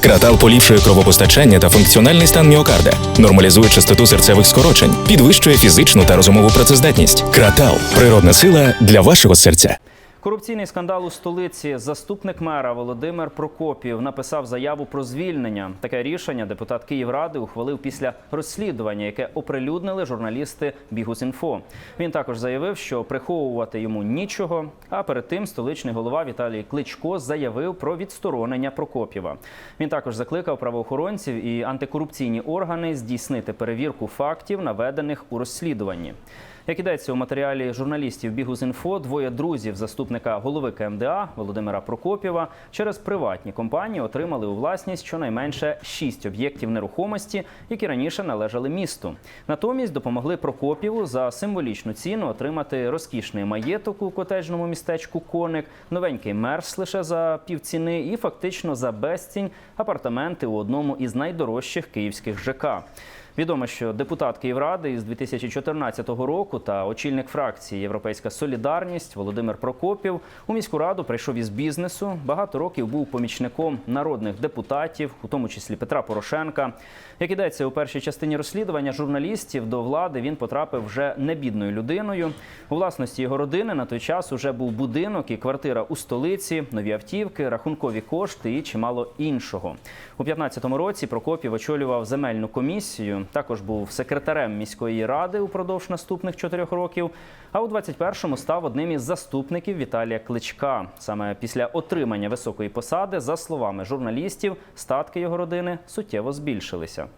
Кратал поліпшує кровопостачання та функціональний стан міокарда, нормалізує частоту серцевих скорочень, підвищує фізичну та розумову працездатність. Кратал природна сила для вашого серця. Корупційний скандал у столиці. Заступник мера Володимир Прокопів написав заяву про звільнення. Таке рішення депутат Київради ухвалив після розслідування, яке оприлюднили журналісти Бігус.Інфо. Він також заявив, що приховувати йому нічого. А перед тим столичний голова Віталій Кличко заявив про відсторонення Прокопєва. Він також закликав правоохоронців і антикорупційні органи здійснити перевірку фактів, наведених у розслідуванні. Як ідеться у матеріалі журналістів Бігус.Інфо, двоє друзів заступника голови КМДА Володимира Прокопєва через приватні компанії отримали у власність щонайменше шість об'єктів нерухомості, які раніше належали місту. Натомість допомогли Прокопєву за символічну ціну отримати розкішний маєток у котеджному містечку Коник, новенький мерс лише за півціни і фактично за безцінь апартаменти у одному із найдорожчих київських ЖК. Відомо, що депутат Київради із 2014 року та очільник фракції Європейська Солідарність Володимир Прокопів у міську раду прийшов із бізнесу. Багато років був помічником народних депутатів, у тому числі Петра Порошенка. Як ідеться у першій частині розслідування журналістів до влади, він потрапив вже не бідною людиною. У власності його родини на той час уже був будинок і квартира у столиці, нові автівки, рахункові кошти і чимало іншого. У 2015 році Прокопів очолював земельну комісію. Також був секретарем міської ради упродовж наступних чотирьох років. А у 21-му став одним із заступників Віталія Кличка. Саме після отримання високої посади, за словами журналістів, статки його родини суттєво збільшилися.